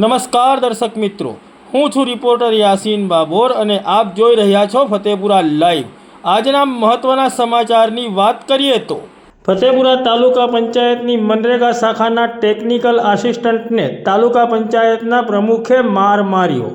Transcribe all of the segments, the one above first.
નમસ્કાર દર્શક મિત્રો. હું છું રિપોર્ટર યાસીન બાબોર અને આપ જોઈ રહ્યા છો ફતેપુરા લાઈવ. આજના મહત્વના સમાચારની વાત કરીએ તો, ફતેપુરા તાલુકા પંચાયતની મનરેગા શાખાના ટેકનિકલ આસિસ્ટન્ટને તાલુકા પંચાયતના પ્રમુખે માર માર્યો.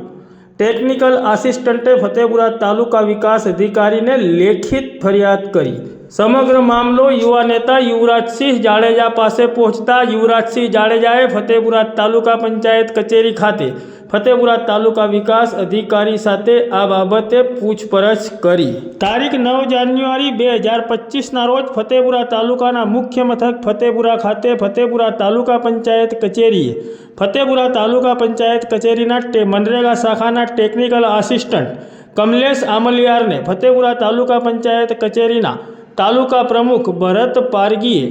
ટેકનિકલ આસિસ્ટન્ટે ફતેપુરા તાલુકા વિકાસ અધિકારીને લેખિત ફરિયાદ કરી. સમગ્ર મામલો યુવા નેતા યુવરાજસિંહ જાડેજા પાસે પહોંચતા યુવરાજસિંહ જાડેજાએ ફતેપુરા તાલુકા પંચાયત કચેરી ખાતે ફતેપુરા તાલુકા વિકાસ અધિકારી સાથે આ બાબતે પૂછપરછ કરી. તારીખ નવ જાન્યુઆરી બે હજાર પચીસના રોજ ફતેપુરા તાલુકાના મુખ્ય મથક ફતેપુરા ખાતે ફતેપુરા તાલુકા પંચાયત કચેરીએ ફતેપુરા તાલુકા પંચાયત કચેરીના ટે મનરેગા શાખાના ટેકનિકલ આસિસ્ટન્ટ કમલેશ આમલિયારને ફતેપુરા તાલુકા પંચાયત કચેરીના તાલુકા પ્રમુખ ભરત પારગીએ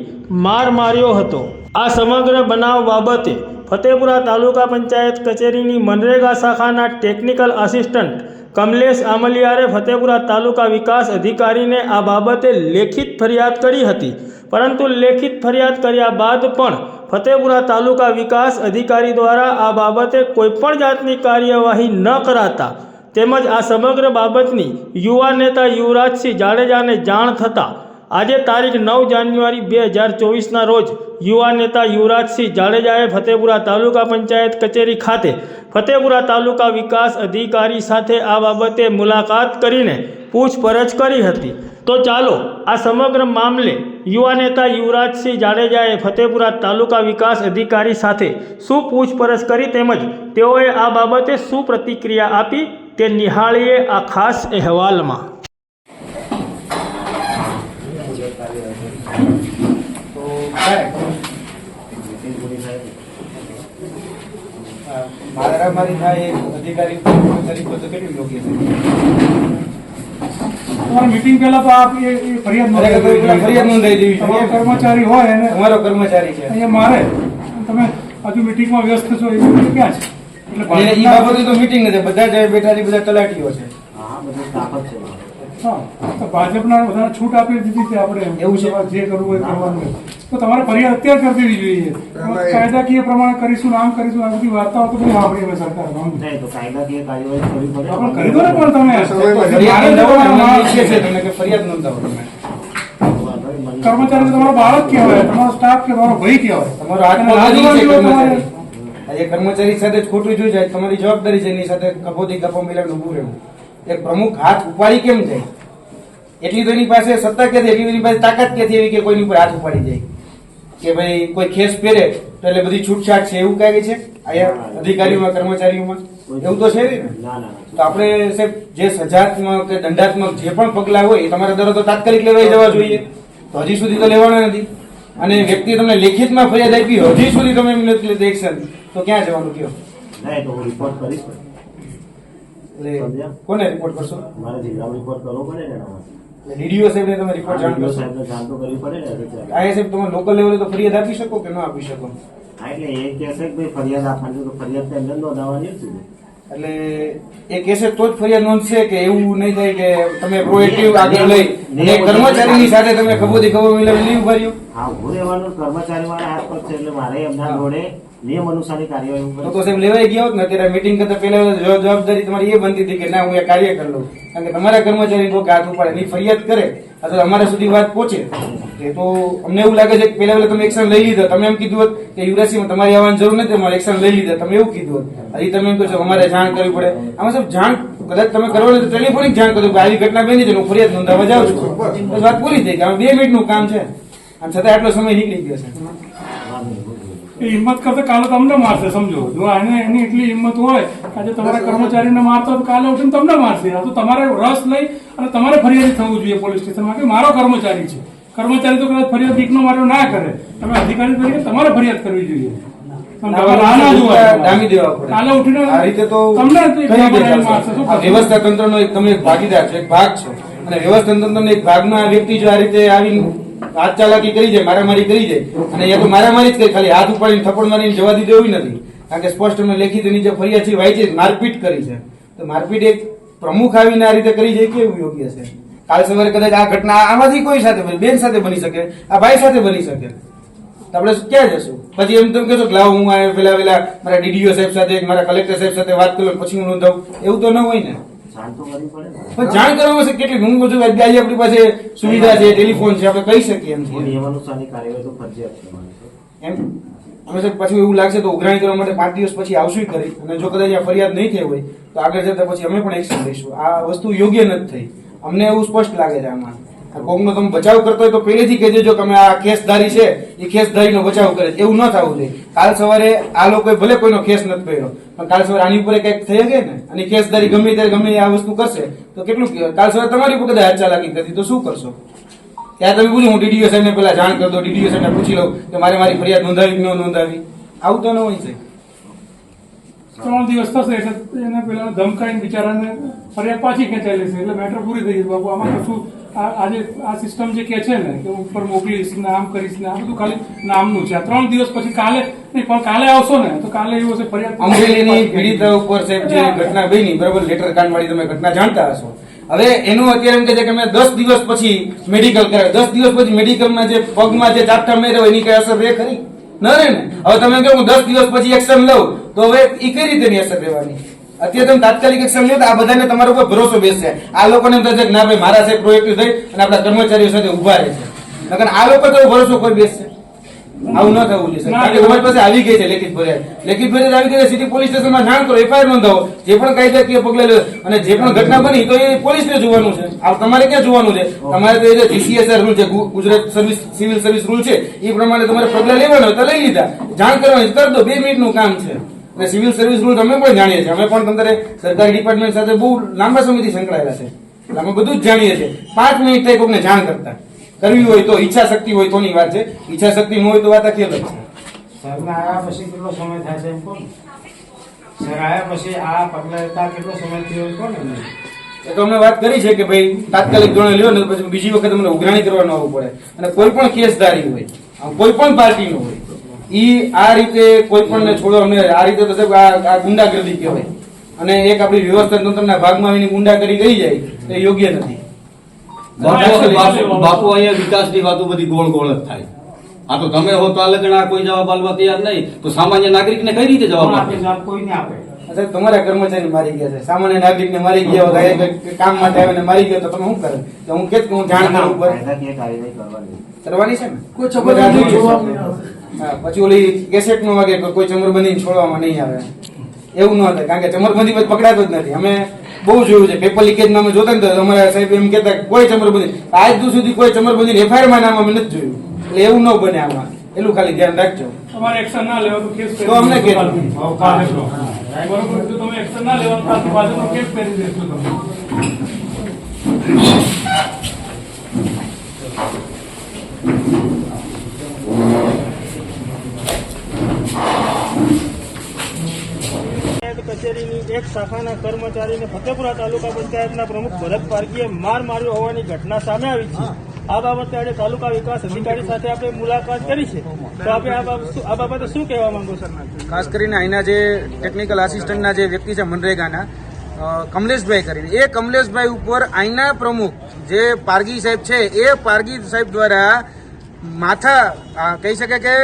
માર માર્યો હતો. આ સમગ્ર બનાવ બાબતે ફતેપુરા તાલુકા પંચાયત કચેરીની મનરેગા શાખાના ટેકનિકલ આસિસ્ટન્ટ કમલેશ આમલિયારે ફતેપુરા તાલુકા વિકાસ અધિકારીને આ બાબતે લેખિત ફરિયાદ કરી હતી. પરંતુ લેખિત ફરિયાદ કર્યા બાદ પણ ફતેપુરા તાલુકા વિકાસ અધિકારી દ્વારા આ બાબતે કોઈપણ જાતની કાર્યવાહી ન કરાતા તેમજ આ સમગ્ર બાબતની યુવા નેતા યુવરાજસિંહ જાડેજાને જાણ થતાં આજે તારીખ નવ જાન્યુઆરી બે હજાર ચોવીસના રોજ યુવા નેતા યુવરાજસિંહ જાડેજાએ ફતેપુરા તાલુકા પંચાયત કચેરી ખાતે ફતેપુરા તાલુકા વિકાસ અધિકારી સાથે આ બાબતે મુલાકાત કરીને પૂછપરછ કરી હતી. તો ચાલો, આ સમગ્ર મામલે યુવા નેતા યુવરાજસિંહ જાડેજાએ ફતેપુરા તાલુકા વિકાસ અધિકારી સાથે શું પૂછપરછ કરી તેમજ તેઓએ આ બાબતે શું પ્રતિક્રિયા આપી? તે નિહાળીએ આ ખાસ અહેવાલમાં. મારામારી થાય અધિકારી કેટલી યોગ્ય છે મીટિંગ પહેલા તો આપ એ ફરિયાદ ફરિયાદ નોંધાઈ દેવી. કર્મચારી હોય એને અમારો કર્મચારી છે. અહીંયા મારે. તમે હજુ મીટિંગમાં વ્યસ્ત છો એ ક્યાં છે? એટલે ઈ બાબતે તો મીટિંગ નથી બધા જ બેઠા છે બધા તલાટીઓ છે. તો ભાજપના બધાને છૂટ આપી દીધી છે આપણે એવું છે? જે કરવું હોય કરવાનું તો તમારે ફરિયાદ અત્યારે કરી દેવી જોઈએ. કાયદાકીય પ્રમાણે કરીશું આમ કરીશું આ બધી વાર્તાઓ તો બહુ સાંભળી અમે સરકાર કાયદાકીય કાર્યવાહી કરવી પડે. આપણે કરી દો ને પણ તમે. ફરિયાદ નોંધાવો ને, અમે મારે ઈચ્છીએ છીએ તમને કે ફરિયાદ નોંધાવો તમે કર્મચારી તમારો બાળક કહેવાય તમારો સ્ટાફ કે તમારો ભાઈ કહેવાય. તમારો આજે કર્મચારી સાથે જ ખોટું જોઈ જાય તમારી જવાબદારી છે એની સાથે ગભોથી ગભો મિલાવીને ઊભું રહેવું. એક પ્રમુખ હાથ ઉપાડી કેમ જાય? એટલી તો એની પાસે સત્તા ક્યાંથી? એટલી એની પાસે તાકાત ક્યાંથી એવી કે કોઈની ઉપર હાથ ઉપાડી જાય? કે ભાઈ કોઈ ખેસ પહેરે તો એટલે બધી છૂટછાટ છે એવું કાંઈ છે? અહીંયા અધિકારીઓમાં કર્મચારીઓમાં? એવું તો છે ને? ના ના તો આપણે સાહેબ જે સજાત્મક કે દંડાત્મક જે પણ પગલાં હોય એ તમારા દરો તો તાત્કાલિક લેવાઈ જવા જોઈએ. તો હજી સુધી તો લેવાના નથી. અને વ્યક્તિ તમને લેખિતમાં ફરિયાદ આપી હજી સુધી તમે એમ નથી લીધું એક્શન તો ક્યાં જવાનું કયો નહીં તો હું રિપોર્ટ કરીશ એટલે કોને રિપોર્ટ કરશો? મારે જિલ્લામાં રિપોર્ટ કરવો પડે ને એના. ડીડીઓ સાહેબને તમે રિપોર્ટ જાણ કરશો સાહેબને જાણ તો કરવી પડે ને આ સાહેબ તમે લોકલ લેવલે તો ફરિયાદ આપી શકો કે ન આપી શકો? હા, એટલે એ કહેશે કે ભાઈ ફરિયાદ આપવાની તો ફરિયાદ તો એમને જ જ છે. એટલે એ કેસે તો જ ફરિયાદ નોંધશે કે એવું નહીં થાય કે તમે પ્રોએક્ટિવ આગળ લઈ કર્મચારીની સાથે તમે ખબોથી ખબર મિલાવી નહીં ઊભા રહ્યો હા હું રહેવાનું કર્મચારી મારા હાથ પર છે એટલે મારે એમના જોડે નિયમ અનુસારની કાર્યવાહી તો સાહેબ લેવાઈ ગયા ને, અત્યારે મીટિંગ કરતા પહેલા જવાબદારી તમારી એ બનતી હતી કે ના, હું એ કાર્ય કરી લઉં. કારણ કે તમારા કર્મચારી લોકો હાથ ઉપાડે એની ફરિયાદ કરે, અથવા અમારા સુધી વાત પહોંચે. કે તો અમને એવું લાગે છે કે પહેલા પહેલા તમે એક્શન લઈ લીધા. તમે એમ કીધું હોત કે યુવરાજસિંહ તમારી આવવાની જરૂર નથી, અમારે એક્શન લઈ લીધા. તમે એવું કીધું હોત. હજી તમે એમ કહો છો, અમારે જાણ કરવી પડે. આમાં સાહેબ જાણ કદાચ તમે કરવાની તો ટેલિફોનિક જાણ કરો કે આવી ઘટના બની છે હું ફરિયાદ નોંધાવા જાઉં છું. વાત પૂરી થઈ કે બે મિનિટનું કામ છે. આમ છતાં આટલો સમય નીકળી ગયો છે. એ હિંમત કરતા કાલે તમને મારશે સમજો. જો આને એની એટલી હિંમત હોય કે આજે તમારા કર્મચારીને મારતો તો કાલે ઉઠીને તમને મારશે. આ તો તમારે રસ લઈ અને તમારે ફરિયાદી થવું જોઈએ પોલીસ સ્ટેશનમાં કે મારો કર્મચારી છે. કર્મચારી તો કદાચ ફરિયાદ બીકનો માર્યો ના કરે. તમે અધિકારી તરીકે તમારે ફરિયાદ કરવી જોઈએ. ના ના તો? વ્યવસ્થા તંત્રનો એક તમે એક ભાગીદાર છે એક ભાગ છો. અને વ્યવસ્થા તંત્ર એક ભાગમાં આ વ્યક્તિ જો આ રીતે આવી હાથ ચાલાકી કરી જાય, મારામારી કરી જાય, અને એ તો મારામારી જ કરી, ખાલી હાથ ઉપાડીને થપ્પડ મારીને જવા દીધો એવી નથી. કારણ કે સ્પષ્ટ અમે લેખિત એની જે ફરિયાદ છે, વાંચી મારપીટ કરી છે. તો મારપીટ એક પ્રમુખ આવીને આ રીતે કરી જાય કેવું યોગ્ય છે? કાલ સવારે કદાચ આ ઘટના આમાંથી કોઈ સાથે બની, બેન સાથે બની શકે, આ ભાઈ સાથે બની શકે. તો આપણે ક્યાં જશું? પછી એમ તમે કહેશો કે લાવ, હું આ પેલા પેલા મારા ડીડીઓ સાહેબ સાથે, મારા કલેક્ટર સાહેબ સાથે વાત કરું, પછી હું નોંધાવું. એવું તો ન હોય ને. જાણ પણ કરવામાં છે કેટલી હું બધું આજે આપણી પાસે સુવિધા છે ટેલિફોન છે આપણે કહી શકીએ એમ છે નિયમાનુસારની કાર્યવાહી તો ફરજિયાત છે. એમ? અમે સાહેબ પછી એવું લાગશે તો ઉઘરાણી કરવા માટે પાંચ દિવસ પછી આવશું કરી અને જો કદાચ આ ફરિયાદ નહીં થઈ હોય તો આગળ જતા પછી અમે પણ એક્શન લઈશું. આ વસ્તુ યોગ્ય નથી થઈ. અમને એવું સ્પષ્ટ લાગે છે આમાં. આ કોકનો તમે બચાવ કરતો હોય તો પહેલેથી કહી દેજો કે આ કેસધારી છે, એ કેસધારીનો બચાવ કરે એવું ન થવું જોઈએ. કાલ સવારે આ લોકોએ ભલે કોઈનો કેસ નથી કર્યો પણ કાલ સવારે આની ઉપર કંઈક થઈ ગઈ ને? અને કેસધારી ગમે ત્યારે ગમે આ વસ્તુ કરશે, તો કેટલું કાલ સવારે તમારી ઉપર કદાચ ચાલાકી કરતી તો શું કરશો? ત્યાં તમે પૂછો, હું ડીડીઓ સાહેબને પેલા જાણ કરી દો ડીડીઓ સાહેબને પૂછી લઉં કે મારે મારી ફરિયાદ નોંધાવી ન નોંધાવી. આવું તો ન હોય છે. ત્રણ દિવસ થશે, એટલે એને પેલા ધમકાઈને બિચારાને ફરિયાદ પાછી ખેંચાઈ લેશે, એટલે મેટર પૂરી થઈ જશે. બાબુ આમાં કશું આજે આ સિસ્ટમ જે કે છે ને કે ઉપર મોકલીશ ને આમ કરીશ ને આ બધું ખાલી નામનું છે. આ ત્રણ દિવસ પછી કાલે નહીં પણ કાલે આવશો ને તો કાલે એવું હશે ફરિયાદ અમરેલીની પીડિત ઉપર સાહેબ જે ઘટના બની બરાબર લેટર કાંડ વાળી તમે ઘટના જાણતા હશો. હવે એનું અત્યારે એમ કે છે કે મેં દસ દિવસ પછી મેડિકલ કરાવ્યું દસ દિવસ પછી મેડિકલમાં જે પગમાં જે ચાપટા મેળવ્યો એની કઈ અસર રે ખરી? ન રહે ને? હવે તમે કહો હું દસ દિવસ પછી એક્શન લઉં તો હવે એ કઈ રીતે એની અસર રહેવાની? અત્યારે તમે તાત્કાલિક એક્શન લો તો આ બધાને તમારા ઉપર ભરોસો બેસશે આ લોકોને એમ થશે કે ના ભાઈ, મારા સાહેબ પ્રોએક્ટિવ થઈ અને આપણા કર્મચારીઓ સાથે ઊભા રહે છે. નકર આ લોકો તો ભરોસો કોઈ બેસશે આવું ન થવું જોઈએ. કારણ કે અમારી પાસે આવી ગઈ છે લેખિત ફરિયાદ લેખિત ફરિયાદ આવી ગઈ છે સિટી પોલીસ સ્ટેશનમાં જાણ કરો એફઆઈઆર નોંધાવો. જે પણ કાયદાકીય પગલાં લો અને જે પણ ઘટના બની, તો એ પોલીસને જોવાનું છે. આ તમારે ક્યાં જોવાનું છે? તમારે તો એ જે જીસીએસઆર રૂલ છે Gujarat service, civil service rule છે, એ પ્રમાણે તમારે પગલાં લેવાના હોય તો લઈ લીધા. જાણ કરવાની કરી દો, બે મિનિટનું કામ છે. અને સિવિલ સર્વિસ રૂલ અમે પણ જાણીએ છીએ. અમે પણ તમારે સરકારી ડિપાર્ટમેન્ટ સાથે બહુ લાંબા સમયથી સંકળાયેલા છે. એટલે અમે બધું જ જાણીએ છીએ. પાંચ મિનિટ થઈ કોઈને જાણ કરતા. કરવી હોય તો ઈચ્છા શક્તિ હોય તોની વાત છે. ઈચ્છા શક્તિ ન હોય તો વાત આખી અલગ છે. સાહેબને આયા પછી કેટલો સમય થાય છે એમ સર પછી આ પગલા લેતા કેટલો સમય થયો એમ કહો એ તો અમે વાત કરી છે કે ભાઈ તાત્કાલિક ધોરણે લ્યો ને પછી બીજી વખત અમને ઉઘરાણી કરવા ન આવવું પડે. અને કોઈ પણ કેસધારી હોય કોઈ પણ પાર્ટીનો હોય ઈ આ રીતે કોઈ પણ ને છોડો અમને આ રીતે તો સાહેબ આ આ ગુંડાગર્દી કહેવાય. અને એક આપણી વ્યવસ્થા તંત્રના ભાગમાં આવીને ગુંડા કરી ગઈ જાય એ યોગ્ય નથી. બાપુ અહીંયા વિકાસની વાતો બધી ગોળ ગોળ જ થાય. આ તો તમે હો તો આ કોઈ જવાબ આપવા તૈયાર નહીં. તો સામાન્ય નાગરિકને કઈ રીતે જવાબ આપે? આપે કોઈ નહીં આપે. સાહેબ તમારા કર્મચારી મારી ગયા છે. સામાન્ય નાગરિકને મારી ગયા હોય કામ માટે આવીને મારી ગયો તો તમે શું કરે? તો હું કે હું જાણ કરું ઉપર કરવાની. છે ને? કોઈ જબરદસ્તી પછી ઓલી કેસેટ નો વાગે કોઈ ચમરબંધી છોડવામાં નહીં આવે. એવું ન થાય કારણ કે ચમરબંધી પછી પકડાતો જ નથી. અમે બહુ જોયું છે. પેપર લીકેજ નામે અમે જોતા ને તો અમારા સાહેબ એમ કહેતા કે કોઈ ચમરબંધી આજ દુ સુધી કોઈ ચમરબંધી એફઆઈઆરમાં નામ અમે નથી જોયું. એટલે એવું ન બને આમાં. એટલું ખાલી ધ્યાન રાખજો. તમારે એક્શન ના લેવાનું તો કેસ તો અમને કે બરોબર જો તમે એક્શન ના લેવા તો બાજુનો કેસ કરી દેશો તમે પંચાયત કચેરીની એક શાખાના કર્મચારીને ફતેપુરા તાલુકા પંચાયતના પ્રમુખ ભરત પારકીએ માર માર્યો હોવાની ઘટના સામે આવી છે. આ બાબતે આજે તાલુકા વિકાસ અધિકારી સાથે આપણે મુલાકાત કરી છે. તો આપણે આ બાબત શું કહેવા માંગો સર ખાસ કરીને અહીંના જે ટેકનિકલ આસિસ્ટન્ટના જે વ્યક્તિ છે, મનરેગાના કમલેશભાઈ કરીને. એ કમલેશભાઈ ઉપર અહીંના પ્રમુખ જે પારગી સાહેબ છે, એ પારગી સાહેબ દ્વારા માથા કહી શકે કે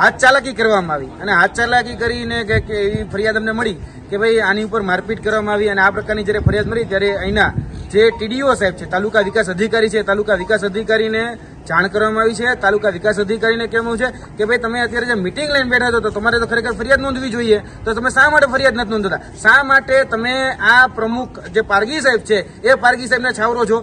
હાથ ચાલાકી કરવામાં આવી. અને હાથ ચાલાકી કરીને કે એવી ફરિયાદ અમને મળી કે ભાઈ આની ઉપર મારપીટ કરવામાં આવી અને આ પ્રકારની જ્યારે ફરિયાદ મળી ત્યારે અહીંના જે ટીડીઓ સાહેબ છે, તાલુકા વિકાસ અધિકારી છે, તાલુકા વિકાસ અધિકારીને જાણ કરવામાં આવી છે. તાલુકા વિકાસ અધિકારીને કહેવું છે કે ભાઈ તમે અત્યારે જે મિટિંગ લઈને બેઠા છો તો તમારે તો ખરેખર ફરિયાદ નોંધવી જોઈએ. તો તમે શા માટે ફરિયાદ નથી નોંધતા? શા માટે તમે આ પ્રમુખ જે પારગી સાહેબ છે, એ પારગી સાહેબને છાવરો છો?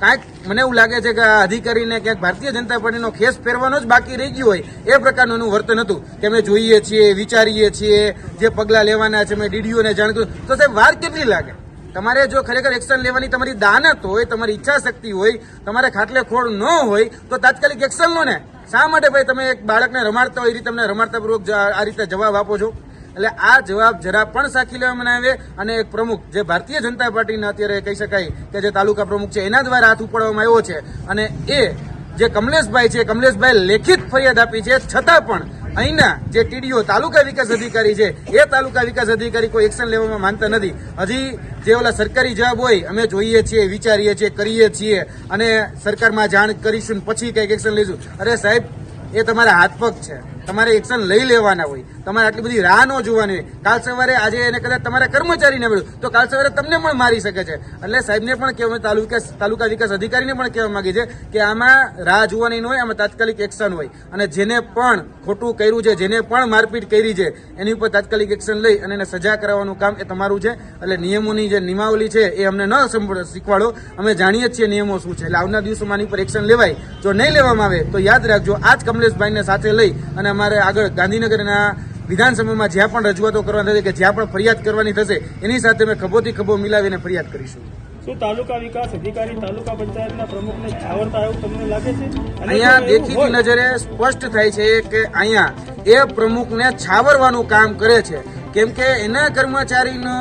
કાંઈક મને એવું લાગે છે કે આ અધિકારીને ક્યાંક ભારતીય જનતા પાર્ટીનો ખેસ પહેરવાનો જ બાકી રહી ગયો હોય, એ પ્રકારનું એનું વર્તન હતું કે અમે જોઈએ છીએ, વિચારીએ છીએ, જે પગલાં લેવાના છે મેં ડીડીઓને જાણ કર્યું. તો સાહેબ, વાર કેટલી લાગે? તમારે જો ખરેખર એક્શન લેવાની તમારી દાનત હોય, તમારી ઈચ્છા શક્તિ હોય, તમારે ખાટલે ખોળ ન હોય, તો તાત્કાલિક એક્શન લો ને? શા માટે ભાઈ તમે એક બાળકને રમાડતા હોય એ રીતે તમને રમાડતા પૂર્વક આ રીતે જવાબ આપો છો? એટલે આ જવાબ જરા પણ સાખી લેવામાં આવે અને એક પ્રમુખ જે ભારતીય જનતા પાર્ટીના અત્યારે કહી શકાય કે જે તાલુકા પ્રમુખ છે, એના દ્વારા હાથ ઉપાડવામાં આવ્યો છે. અને એ જે કમલેશભાઈ છે કમલેશભાઈ લેખિત ફરિયાદ આપી છે. છતાં પણ અહીંના જે ટીડીઓ તાલુકા વિકાસ અધિકારી છે, એ તાલુકા વિકાસ અધિકારી કોઈ એક્શન લેવામાં માનતા નથી. હજી જે ઓલા સરકારી જવાબ હોય, અમે જોઈએ છીએ, વિચારીએ છીએ, કરીએ છીએ અને સરકારમાં જાણ કરીશું પછી કંઈક એક્શન લઈશું. અરે સાહેબ, એ તમારા હાથ પગ છે. તમારે એક્શન લઈ લેવાના હોય. તમારે આટલી બધી રાહ ન જોવાની હોય. કાલ સવારે આજે એને કદાચ તમારા કર્મચારીને મળ્યું તો કાલ સવારે તમને પણ મારી શકે છે. એટલે સાહેબને પણ કહેવા તાલુકા તાલુકા વિકાસ અધિકારીને પણ કહેવા માગે છે કે આમાં રાહ જોવાની ન હોય, આમાં તાત્કાલિક એક્શન હોય. અને જેને પણ ખોટું કર્યું છે, જેને પણ મારપીટ કરી છે, એની ઉપર તાત્કાલિક એક્શન લઈ અને એને સજા કરાવવાનું કામ એ તમારું છે. એટલે નિયમોની જે નિયમાવલી છે એ અમને ન શીખવાડો. અમે જાણીએ છીએ નિયમો શું છે. એટલે આવનાર દિવસોમાં આની પર એક્શન લેવાય. જો નહીં લેવામાં આવે તો યાદ રાખજો. આ જ કમલેશભાઈને સાથે લઈ અને અમારે આગળ ગાંધીનગરના વિધાનસભામાં જ્યાં પણ રજૂઆતો કરવાની થશે કે જ્યાં પણ ફરિયાદ કરવાની થશે એની સાથે અમે ખભોથી ખભો મિલાવીને ફરિયાદ કરીશું. શું તાલુકા વિકાસ અધિકારી તાલુકા પંચાયતના પ્રમુખને છાવરતા એવું તમને લાગે છે? અહીંયા દેખીતી નજરે સ્પષ્ટ થાય છે કે અહીંયા એ પ્રમુખને છાવરવાનું કામ કરે છે. કેમ કે એના કર્મચારીનો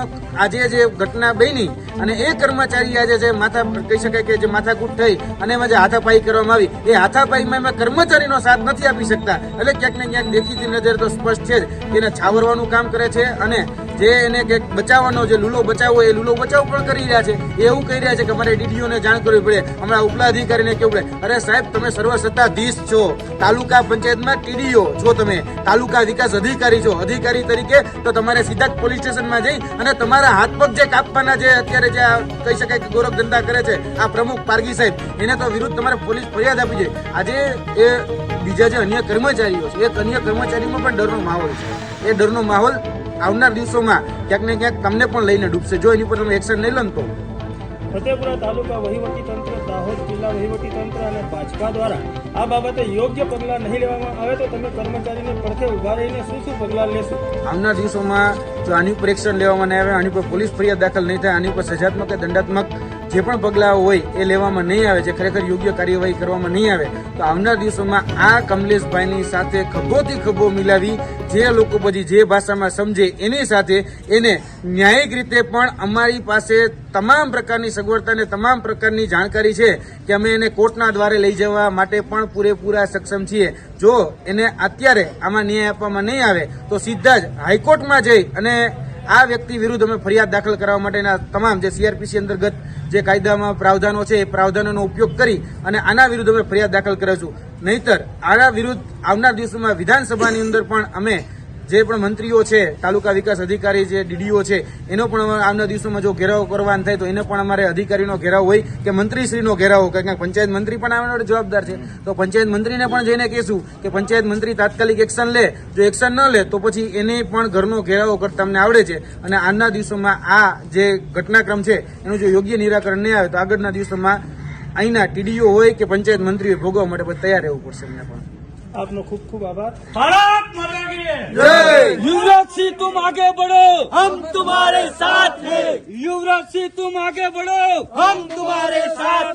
આજે જે ઘટના બની અને એ કર્મચારી આજે જે માથા કહી શકાય કે જે માથાકૂટ થઈ અને એમાં જે હાથાપાઈ કરવામાં આવી, એ હાથાપાઈમાં એમાં કર્મચારીનો સાથ નથી આપી શકતા. એટલે ક્યાંક ને ક્યાંક દેખીતી નજર તો સ્પષ્ટ છે જ. એને છાવરવાનું કામ કરે છે અને જે એને કંઈક બચાવવાનો જે લૂલો બચાવવો એ લૂલો બચાવ પણ કરી રહ્યા છે. એવું કહી રહ્યા છે કે મારે ડીડીઓને જાણ કરવી પડે. હમણાં ઉપલા અધિકારીને કેવું પડે? અરે સાહેબ, તમે સર્વસત્તાધીશ છો. તાલુકા પંચાયતમાં ટીડીઓ છો તમે. તાલુકા વિકાસ અધિકારી છો. અધિકારી તરીકે તો તમારે સીધા જ પોલીસ સ્ટેશનમાં જઈ અને તમારા હાથ પગ જે કાપવાના જે અત્યારે જે કહી શકાય કે ગોરખ ધંધા કરે છે, આ પ્રમુખ પારગી સાહેબ, એને તો વિરુદ્ધ તમારે પોલીસ ફરિયાદ આપી છે આજે એ બીજા જે અન્ય કર્મચારીઓ છે એ અન્ય કર્મચારીમાં પણ ડરનો માહોલ છે. એ ડરનો માહોલ આવનાર દિવસોમાં ક્યાંક ને ક્યાંક તમને પણ લઈને ડૂબશે. જો એની પર તમે એક્શન નહીં લન તો ફતેપુરા તાલુકા વહીવટી તંત્ર દાહોદ જિલ્લા વહીવટી તંત્ર અને ભાજપા દ્વારા આ બાબતે યોગ્ય પગલાં નહીં લેવામાં આવે તો તમે કર્મચારીને પડખે ઊભા રહીને શું શું પગલાં લેશો? આવનાર દિવસોમાં જો આની ઉપર એક્શન લેવામાં નહીં આવે આની ઉપર પોલીસ ફરિયાદ દાખલ નહીં થાય આની ઉપર સજાત્મક કે દંડાત્મક જે પણ પગલાં હોય એ લેવામાં નહીં આવે છે ખરેખર યોગ્ય કાર્યવાહી કરવામાં નહીં આવે, તો આવનાર દિવસોમાં આ કમલેશભાઈની સાથે ખભોથી ખભો મિલાવી જે લોકો પછી જે ભાષામાં સમજે એની સાથે એને ન્યાયિક રીતે પણ અમારી પાસે તમામ પ્રકારની સગવડતા અને તમામ પ્રકારની જાણકારી છે કે અમે એને કોર્ટના દ્વારે લઈ જવા માટે પણ પૂરેપૂરા સક્ષમ છીએ. જો એને અત્યારે આમાં ન્યાય આપવામાં નહીં આવે, તો સીધા જ હાઈકોર્ટમાં જઈ અને આ વ્યક્તિ વિરુદ્ધ અમે ફરિયાદ દાખલ કરવા માટેના તમામ જે સીઆરપીસી અંતર્ગત જે કાયદામાં પ્રાવધાનો છે એ પ્રાવધાનોનો ઉપયોગ કરી અને આના વિરુદ્ધ અમે ફરિયાદ દાખલ કરીશું નહીતર આના વિરુદ્ધ આવનાર દિવસોમાં વિધાનસભાની અંદર પણ અમે જે પણ મંત્રીઓ છે, તાલુકા વિકાસ અધિકારી છે ડીડીઓ છે, એનો પણ અમે દિવસોમાં જો ઘેરાવ કરવાનો થાય તો એને પણ અમારે અધિકારીનો ઘેરાવ હોય કે મંત્રીશ્રીનો ઘેરાવ કે ક્યાંક પંચાયત મંત્રી પણ આવવાનો જવાબદાર છે. તો પંચાયત મંત્રીને પણ જઈને કહેશું કે પંચાયત મંત્રી તાત્કાલિક એક્શન લે. જો એક્શન ન લે તો પછી એને પણ ઘરનો ઘેરાવો કરતા અમને આવડે છે. અને આજના દિવસોમાં આ જે ઘટનાક્રમ છે, એનું જો યોગ્ય નિરાકરણ નહીં આવે તો આગળના દિવસોમાં અહીંના ટીડીઓ હોય કે પંચાયત મંત્રીઓ ભોગવવા માટે તૈયાર રહેવું પડશે એમને પણ. આપનો ખૂબ ખૂબ આભાર युवराज सिंह तुम आगे बढ़ो हम तुम्हारे साथ हैं युवराज सिंह तुम आगे बढ़ो हम तुम्हारे साथ